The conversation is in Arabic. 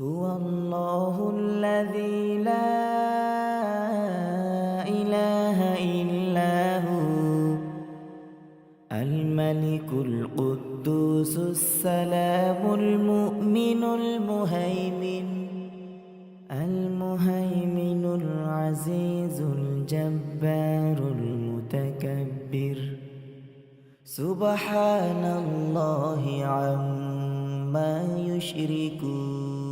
هو الله الذي لا إله إلا هو الملك القدوس السلام المؤمن المهيمن المهيمن العزيز الجبار المتكبر. سبحان الله عما يشركون.